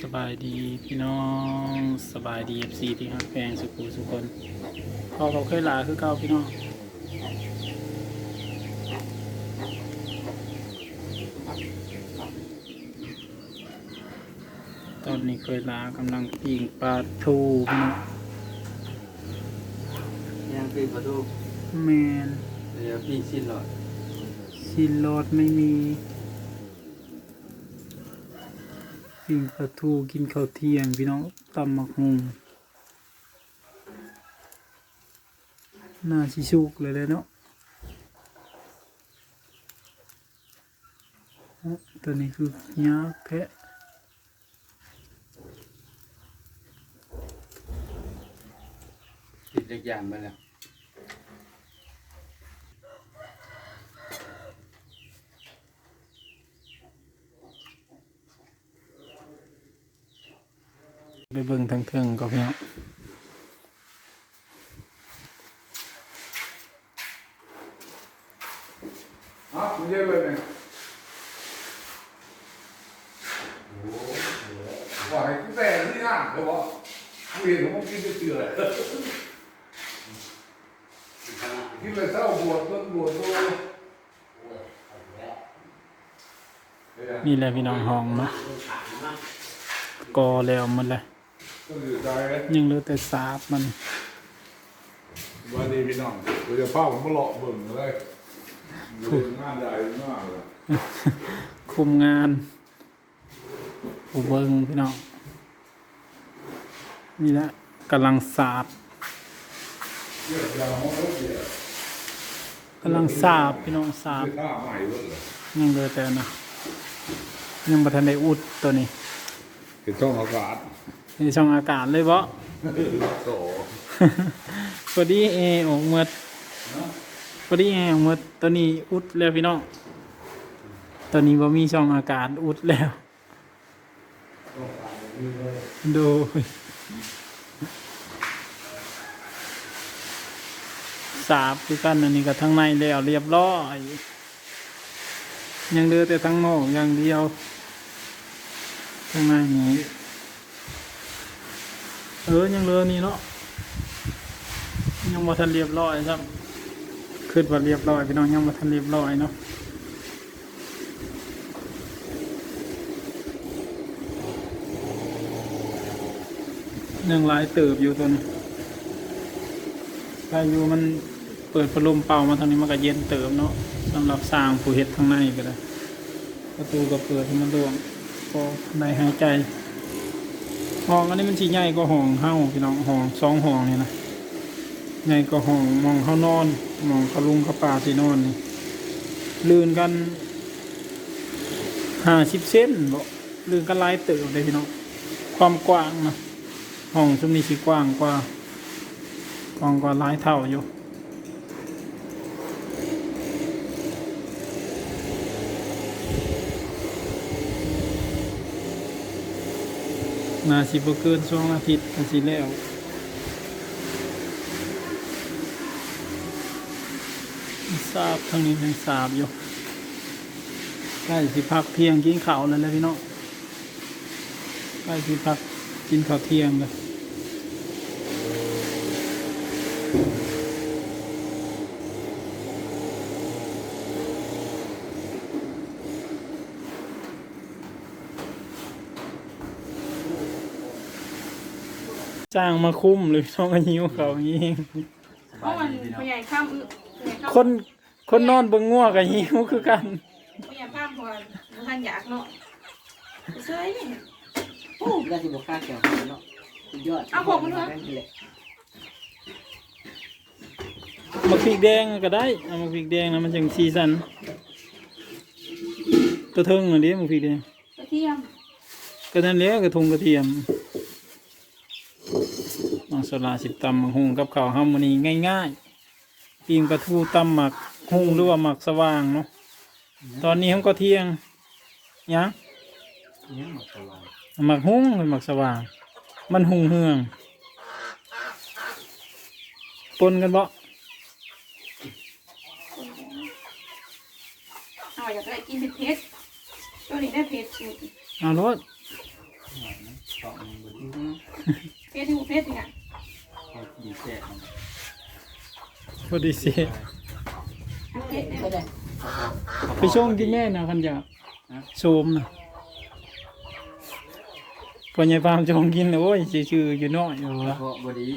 สบายดีพี่น้องสบายดีเอฟซีที่ฮักแพงสุขุสุคนพอเขาเคยลาคือเก่าพี่น้องตอนนี้เคยลากำลังปิ่งปลาทูพี่น้องยังปีประตูแมนเดี๋ยวปีสิ้นหลอดซินโรดไม่มี ปิ่งปลาทูกินข้าวเที่ยง พี่น้องตำมักฮุงน่าชิชุกเลยเลยเนาะตัวนี้คือยาแพะติดเล็กอย่างไปแล้ว เบิ่งทางเทิงก็พี่น้องอะคุณเยอะเลยเนี่ยว่าให้คุณแต่ที่นั่นเลยวะกูเห็นผมกินจะเตือนที่ไปเศร้าบวชต้นบวชตัวนี่แหละพี่น้องห้องเนาะกอแล้วมันเลยก็อ ยู่ใจเลยยังเหลือแต่สาบมันวันนี้พี่น้องเราจะพาผมมาเลาะเบิ่งเลยดูงานใหญ่มากเลยคุมงานผู้เบิ่งพี่น้องนี่แหละกำลังสาบเยอะยาวมากเลยกำลังสาบพี่น้องสาบคือท่าใหม่เลยเหรอยังเหลือแต่นะยังบ่ทันได้อุดตัวนี้คือช่องอากาศ ในช่องอากาศเลยบ่โตพอดีเอออกหมดพอดีเอออกหมดตัวนี้อุดแล้วพี่น้องตัวนี้บ่มีช่องอากาศอุดแล้วดูสาบคือกันอันนี้ก็ทั้งในแล้วเรียบร้อยยังเหลือแต่ทั้งนอกอย่างเดียวทั้งในนี้ เออยังเลือนี่เนาะยังบ่ทันเรียบร้อยครับ ขึ้นว่าเรียบร้อยพี่น้องยังบ่ทันเรียบร้อยเนาะยังลายเติบอยู่ตัวนี้ถ้าอยู่มันเปิดพัดลมเป่ามาทางนี้มันก็เย็นเติบเนาะสำหรับสร้างผู้เฮ็ดข้างในก็ได้ประตูก็เปิดให้มันโล่งพอได้หายใจ ห้องอันนี้มันสิใหญ่กว่าห้องเฮาพี่น้องห้องสองห้องนี่นะไงก็ห้องมองเขานอน มองเขาลุงเขาป่าสีนอนนี่ลื่นกันห้าสิบเซนบ่ลื่นกันลายเติบเลยพี่น้องความกว้างนะห้องชุมนี้สิกว้างกว่ากว้างกว่าลายเท่าอยู่ นาสิบเกินสองอาทิตย์ก็สิแล้วทราบทางนี้ยังทราบอยู่ใกล้สิพักเที่ยงกินข้าวแล้วแหละพี่น้องใกล้สิพักกินข้าวเที่ยงเลย จ้างมาคุ้มเลยพี่น้องก็หิวเขาวอย่างนี้เพราะมันผู้ใหญ่ข้ามอึผู้ใหญ่ข้ามคนคนนอนเบิ่งง่วงกับหิวคือกันผู้ใหญ่ข้ามพอมันทันอยากเนาะเซ้ยโอ้ได้ที่บอกค่าแก้วเขาเนาะสุดยอดเอาผมมันเถอะนั่นแหละมักพริกแดงก็ได้เอามักพริกแดงนะมันจังสีสันตัวเทิงอันนี้มักพริกแดงกระเทียมก็นั่นแหล้วกระทงกระเทียมน้อง สลาสิบตำมักหุงกับข้าวห้ามันนี้ง่ายๆปีมกระทูตำหมักหุงหรือว่าหมักสว่างเนาะตอนนี้เขาก็เที่ยงยังเนี่ยหมดสวายหมักหุงหรือหมักสว่าง มันหุงเฮืองปนกันบ่เอาอยากได้กินเผ็ดๆตัวนี้ได้เผ็ดสุดเอารถ หน่อยนะ เพชรที่บุเพชรเนี่ย พอดีแซ่ พอดีสิเพชรเนี่ยไม่ได้ไปชงกินแม่นะคันอยากโชมนะพอใหญ่ฟาร์มชงกินเลยโอ้ยชื่อๆอยู่น้อยอยู่ละเพราะบดี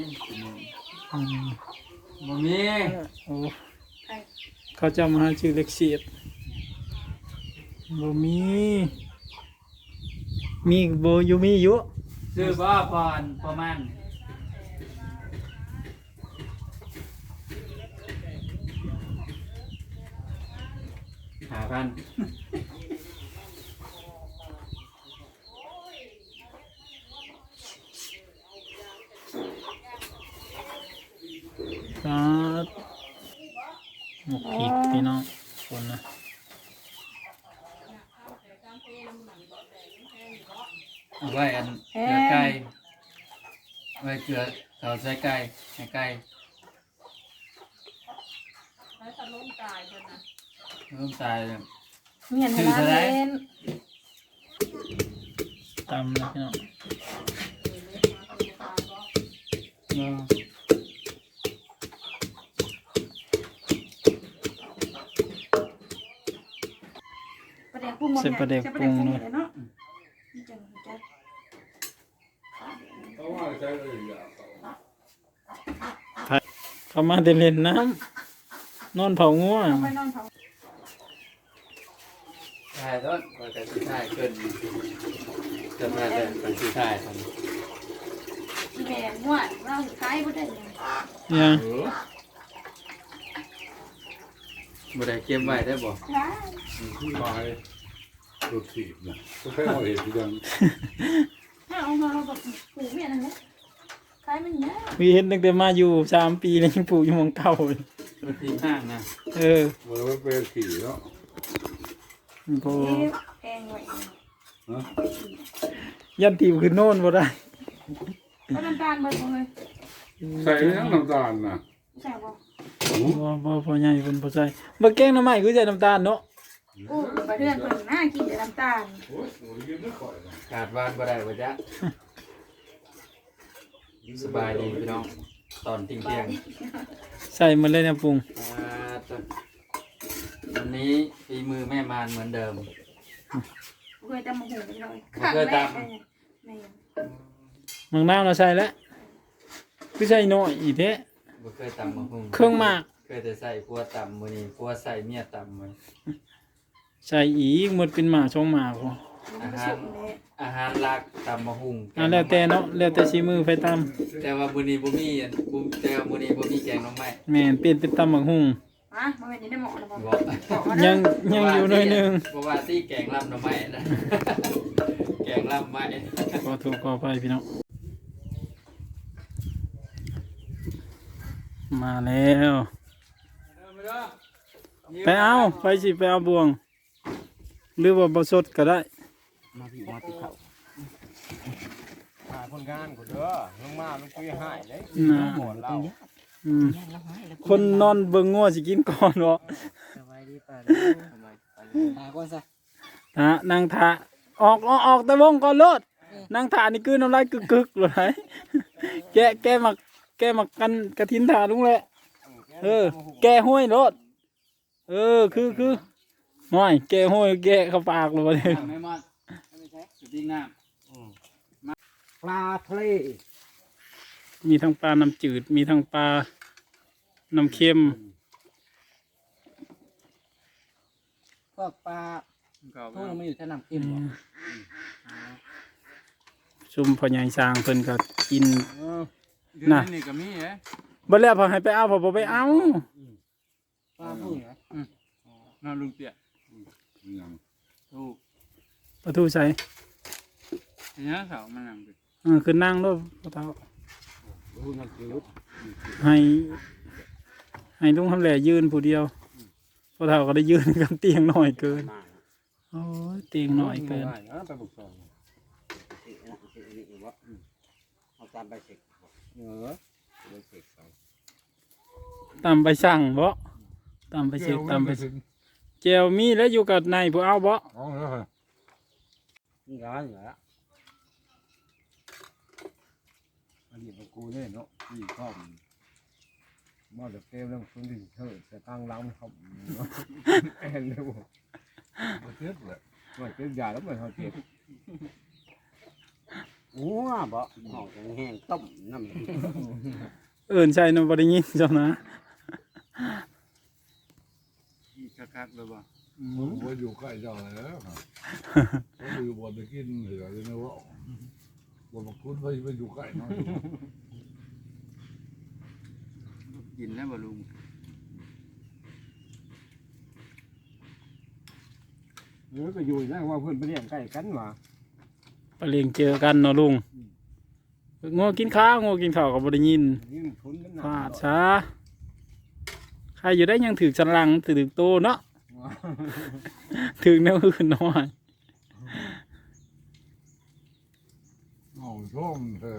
อืมบ่มีโอ้เขาจะมาหาชื่อเล็กเสียดบ่มี มีบ่อยู่มีอยู่ซื้อบ่พรประมาณ หาพันครับหมกผิดพี่น้องคนนะเอาไว้อันเกลือไก่ไว้เกลือเขาใส่ไก่ให้ไก่ร่มตายเลย เมียนให้ร้านเล่นตำนะพี่น้องเออประเดี๋ยวปรุงหมดเนี่ยประเดี๋ยวปรุงหมดเลยเนาะนี่จังจัดเพราะว่าใช้เลยอยากเอาเขามาเดินเล่นน้ำนอนเผางัวเอาไปนอนเผา ใช่ต้นก็จะสิถ่ายขึ้นจะมาแต่เป็นสิถ่ายทำที่แม่นวดเราขายบ่ได้ยังเนี่ยเออบ่ได้เก็บไว้ได้บ่ขายมันขึ้นไปรถถีบนะก็แค่เอาเหตุที่ยังถ้าเอามาเราแบบปลูกเมียนั่นแหละขายมันเยอะวีเห็นตั้งแต่มาอยู่สามปีแล้วยังปลูกอยู่หมองเก่าเลยรถที่ห้างนะเออมันไม่เป็นขี่แล้ว บอ๊ะแพงไว้นะยันทีมคือโน่นบ่ได้ก็น้ำตาลเบิดบ่เลยใส่ยังน้ำตาลนะใช่บ่บ่บ่พอใหญ่เพิ่นบ่ใส่บ่แกงหน้ำใหม่คือใส่น้ำตาลเนาะโอ้ไปเรื่อนเพิ่นน่ากินแต่น้ำตาลโอ้ยโอ้ยกินไม่ค่อยนะขาดว่านบ่ได้บ่จ๊ะสบายดีพี่น้องตอนเที่ยงเที่ยงใส่หมาเลยนะปรุงๆอ่าต้น วันนี้ฝีมือแม่มารเหมือนเดิม เคยตำมะหูไปเลยบ่เคยตำแม่มังนาวเราใส่แล้วคือใส่น้อยอีแท้บ่เคยตำมะฮุ่งเครื่องหมากเคยแต่ใส่พัวตำมื้อนี้พัวใส่เมียตำมื้อใส่อีกหมดเป็นหมาช่องหมาพอมันผสมเลยอาหารหลักตำมะฮุ่งอะแล้วแต่เนาะแล้วแต่สีมือไฟตแต่ว่ามื้อนี้บ่มีอันบ่แต่ว่ามื้อนี้บ่มีแกงหน่อไม้ำแม่นเปลี่ยนเป็นตำบักหุ่ง อะมันเป็นยังได้หมอแล้วบ่บ่บอกว่ายังยังอยู่หน่อยหนึงเพราะว่าที่แกงลำหน่อไม้นะ แกงลำไม้ขอโทษขออภัยพี่น้องมาแล้วไปเอาไปสิไปเอาบวง หรือว่าบสดก็ได้ มาพี่มาติดเขาหาคนงานกูเด้อลงมาลงคุยให้เลยน่ะ หมดเราอืม คนนอนเบิ่งงัวสิกินก่อนบ่สบายดีป่ะหาก่อนซะฮะนางถาออกออกออกแต่วงก่อนโลดนางถานี่คือน้ำลายกึกๆเลยแกะแกะมักแกะมักกันกระทินถาลุงแหละเออ แกะห้วยโลดเออคือคือห้อยแกะห้วยแกะเข้าปากเลยน้ำไม่มอดสติ๊กน้ปลาทะเลมีทั้งปลาน้ำจืดมีทั้งปลา น้ำเค็มพวกปลาำก็ทุ่งมันอยู่แค่น้ำเค็มบ่ชุมพ่อใหญ่สร้างเพิ่นก็กินน่ะนี่ก็มีเอ้บ่แล้วพอให้ไปเอาพอบ่ไปเอาปลาทุ่งเหรอน้ำลุงเตี้ยยังถูกประตูใส่เนี้ยเขามันนำไปเออคือนั่งโลดพ่อเฒ่ารู้นักกินรถให้ ให้ลุงทำแหล่ยืนผู้เดียวพ่อเฒ่าก็ได้ยืนกับเตียงน้อยเกินโอ้ยเตียงน้อยเกินไปบุกซองสินะสินี่อีกบ่อืมเอาตามไปเสกบ่เออไปเสกใส่ตามไปสั่งบ่ตามไปเช็คตามไปแจวมีแล้วอยู่กับนายผู้เอาบ่เอาเลยนี่ร้านเหรอกับกูเนี่ยเนาะที่ชอบมอดเกมเรื่องคนที่เถิดแต่ตั้งล้ำเขาแอนเลยบ่ประเทศแหละมั นเป็นยาแล้วมันเขาเจ็บหัวบ่ห้องแห้งๆต้มน้ำเอิ้นใช่เนาะบ่ได้ยินเจ้านะอีกคักๆเลยบ่ผมว่าอยู่ใกล้เจ้าแล้วครับผมอยู่บนไปกินเหลือเลยนะว่าบนมาคุ้นไปไปอยู่ใกล้เน้อย กินแล้วบ่ลุงเออก็อยู่นะว่าเพื่อนไปเรียนใกล้กันว่ะไปเลี้ยงเจอกันเนาะลุงโง่กินข้าวโง่กินข้าวก็บ่ได้ยินนี่มันทุนกันหนัฟาดซะใครอยู่ได้ยังถือจันลังถือโตเนาะถือแนวอื่นน้อยเอาช่องเธอ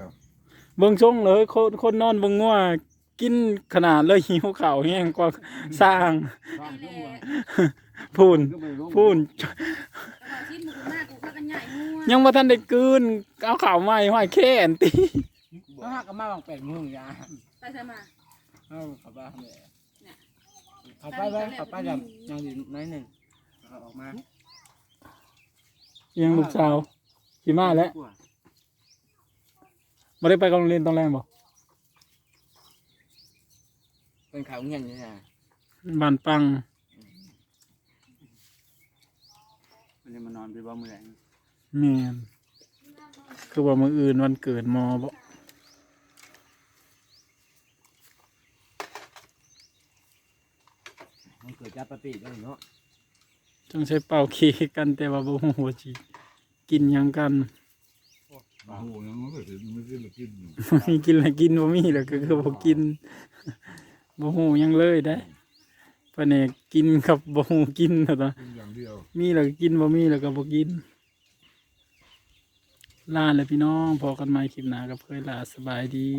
เบิ่งชงเลยคนคนนอนเบิ่งงัว กินขนาดเลยหิวข้าวแห้งกว่าสร้างนี่แหละพูนก็ไปลงพูนแต่ว่าชิ้นมันมากกูก็กันใหญ่งัวยังบ่ทันได้กลืนเอาข้าวใหม่ห้อยแค่นติก็ฮักก็มาบางแปดโมงยาไปใส่มาเอาเข้าบ้านเลยเนี่ยเข้าไปไปเข้าไปยังยังอยู่น้อยหนึงเอาออกมายังลูกสาวสิมาแล้วบ่ได้ไปโรงเรียนตอนแรกบ่ เป็นขาวเงี้ยนี่นะบ้านปังมันจะมานอนไปบ่มื้อแลงแม่นคือว่ามื้ออื่นวันเกิดหมอบ่มันเกิดจากปฏิได้เนาะต้องใช้เป่าเค้กกันแต่ว่าบ่ฮู้ว่าสิกินหยังกันโอ้โหยังไม่ถึงไม่กินเลยกินอยู่มีกินแล้วกินบ่มีแล้วก็คือบ่กิน บ่ฮู้หยังเลยได้เพิ่นนี่กินกับบ่ฮู้กินเท่านั้นกินอย่างเดียวมีแล้วก็กินบ่มีแล้วก็บ่กินลาแล้วพี่น้องพอกันใหม่คลิปหน้ากับเคยลาสบายดี